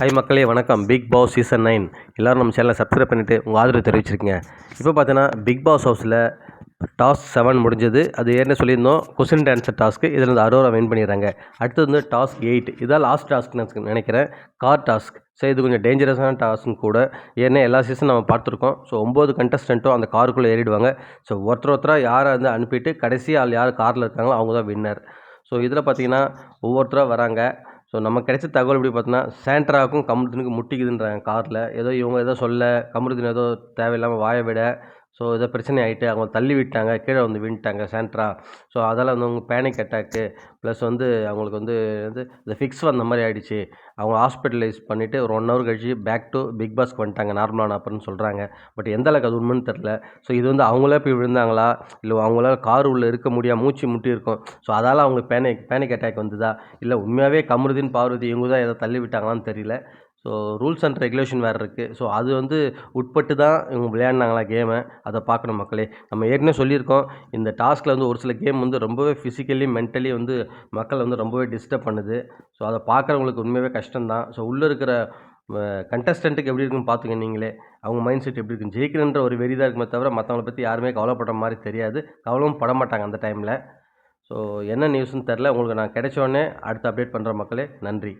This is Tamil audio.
ஹை மக்களே வணக்கம். பிக் பாஸ் சீசன் நைன் எல்லோரும் நம்ம சேனலை சப்ஸ்கிரைப் பண்ணிவிட்டு உங்கள் ஆதரவு தெரிவிச்சிருக்கீங்க. இப்போ பார்த்தீங்கன்னா பிக் பாஸ் ஹவுஸில் டாஸ்க் செவன் முடிஞ்சது. அது ஏற்கனவே சொல்லியிருந்தோம். கொஸ்டின் ஆன்சர் டாஸ்க்கு இதில் வந்து அரோரா வின் பண்ணிடுறாங்க. அடுத்தது வந்து டாஸ்க் எயிட் இதான் லாஸ்ட் டாஸ்க் நினைக்கிறேன். கார் டாஸ்க் ஸோ இது கொஞ்சம் டேஞ்சரஸான டாஸ்க்கும் கூட ஏன்னா எல்லா சீசன் நம்ம பார்த்துருக்கோம். ஸோ ஒம்பது கண்டஸ்டண்ட்டும் அந்த காருக்குள்ளே ஏறிடுவாங்க. ஸோ ஒருத்தர் ஒருத்தராக யாரை வந்து அனுப்பிட்டு கடைசி ஆள் யார் காரில் இருக்காங்களோ அவங்க தான் வின்னர் ஸோ இதில் பார்த்தீங்கன்னா ஒவ்வொருத்தராக வராங்க. ஸோ நம்ம கிடைச்ச தகவல் எப்படி பார்த்தோன்னா சாண்ட்ராவுக்கும் கமருதனுக்கும் முட்டிக்குதுன்றாங்க காரில். ஏதோ இவங்க ஏதோ சொல்ல கமருதன் ஏதோ தேவையில்லாமல் வாய விட ஸோ ஏதோ பிரச்சனை ஆகிட்டு அவங்க தள்ளி விட்டாங்க கீழே வந்து வின்ட்டாங்க சென்ட்ராக ஸோ அதால் வந்து அவங்க பேனிக் அட்டாக்கு ப்ளஸ் வந்து அவங்களுக்கு வந்து வந்து இந்த ஃபிக்ஸ் வந்த மாதிரி ஆகிடுச்சு அவங்க ஹாஸ்பிட்டலைஸ் பண்ணிவிட்டு ஒரு ஒன் ஹவர் கழிச்சு பேக் டு பிக் பாஸ்க்கு வந்துட்டாங்க நார்மலான அப்புறம்னு சொல்கிறாங்க பட் எந்த அளவுக்கு அது உண்மைன்னு தெரில ஸோ இது வந்து அவங்களே போய் விழுந்தாங்களா? இல்லை அவங்களால கார் உள்ளே இருக்க முடியாம மூச்சு முட்டி இருக்கும். ஸோ அதால் அவங்களுக்கு பேனிக் பேனிக் அட்டாக் வந்ததா? இல்லை உண்மையாகவே கமருதீன் பார்வதி இவங்க தான் எதை தள்ளி விட்டாங்களான்னு தெரியல. ஸோ ரூல்ஸ் அண்ட் ரெகுலேஷன் வேறு இருக்குது ஸோ அது வந்து உட்பட்டு தான் இவங்க விளையாடினாங்களா கேமை அதை பார்க்கணும் மக்களே. நம்ம ஏற்கனவே சொல்லியிருக்கோம் இந்த டாஸ்கில் வந்து ஒரு சில கேம் வந்து ரொம்பவே ஃபிசிக்கலி மென்டலி வந்து மக்கள் வந்து ரொம்பவே டிஸ்டர்ப் பண்ணுது. ஸோ அதை பார்க்குறவங்களுக்கு உண்மையாகவே கஷ்டம்தான் ஸோ உள்ளே இருக்கிற கண்டஸ்டண்ட்டுக்கு எப்படி இருக்குன்னு பார்த்துங்க நீங்களே. அவங்க மைண்ட் செட் எப்படி இருக்கும் ஜெயிக்கிறன்ற ஒரு வெறி தான் இருக்குமே தவிர மற்றவங்கள பற்றி யாருமே கவலைப்படுற மாதிரி தெரியாது. கவலையும் பட மாட்டாங்க அந்த டைமில் ஸோ என்ன நியூஸ்னு தெரில உங்களுக்கு நான் கிடைச்சோடனே அடுத்து அப்டேட் பண்ணுற மக்களே. நன்றி.